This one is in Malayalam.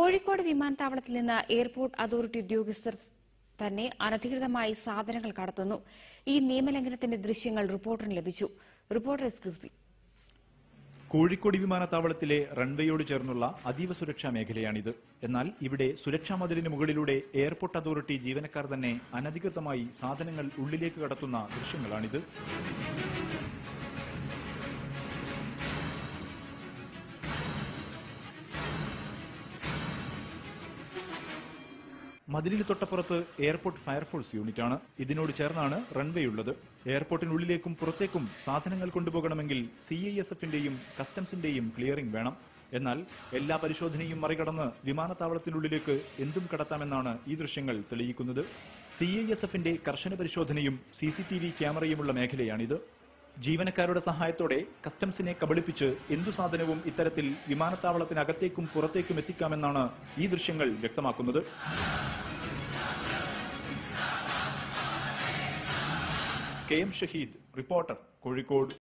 കോഴിക്കോട് വിമാനത്താവളത്തിൽ നിന്ന് എയർപോർട്ട് അതോറിറ്റി ഉദ്യോഗസ്ഥർ തന്നെ അനധികൃതമായി സാധനങ്ങൾ കടത്തുന്നു. ഈ നിയമലംഘനത്തിന്റെ ദൃശ്യങ്ങൾ റിപ്പോർട്ടറിന് ലഭിച്ചു. റിപ്പോർട്ടർ കോഴിക്കോട് വിമാനത്താവളത്തിലെ റൺവേയോട് ചേർന്നുള്ള അതീവ സുരക്ഷാ മേഖലയാണിത്. എന്നാൽ ഇവിടെ സുരക്ഷാ മതിലിന് മുകളിലൂടെ എയർപോർട്ട് അതോറിറ്റി ജീവനക്കാർ തന്നെ അനധികൃതമായി സാധനങ്ങൾ ഉള്ളിലേക്ക് കടത്തുന്ന ദൃശ്യങ്ങളാണിത്. മതിലിന് തൊട്ടപ്പുറത്ത് എയർപോർട്ട് ഫയർഫോഴ്സ് യൂണിറ്റാണ്. ഇതിനോട് ചേർന്നാണ് റൺവേ ഉള്ളത്. എയർപോർട്ടിനുള്ളിലേക്കും പുറത്തേക്കും സാധനങ്ങൾ കൊണ്ടുപോകണമെങ്കിൽ സി ഐ എസ് എഫിന്റെയും കസ്റ്റംസിന്റെയും ക്ലിയറിംഗ് വേണം. എന്നാൽ എല്ലാ പരിശോധനയും മറികടന്ന് വിമാനത്താവളത്തിനുള്ളിലേക്ക് എന്തും കടത്താമെന്നാണ് ഈ ദൃശ്യങ്ങൾ തെളിയിക്കുന്നത്. സി ഐ എസ് എഫിന്റെ കർശന പരിശോധനയും സി സി ടി വി ക്യാമറയുമുള്ള മേഖലയാണിത്. ജീവനക്കാരുടെ സഹായത്തോടെ കസ്റ്റംസിനെ കബളിപ്പിച്ച് എന്തു സാധനവും ഇത്തരത്തിൽ വിമാനത്താവളത്തിനകത്തേക്കും പുറത്തേക്കും എത്തിക്കാമെന്നാണ് ഈ ദൃശ്യങ്ങൾ വ്യക്തമാക്കുന്നത്. K M Shaheed reporter Kozhikode.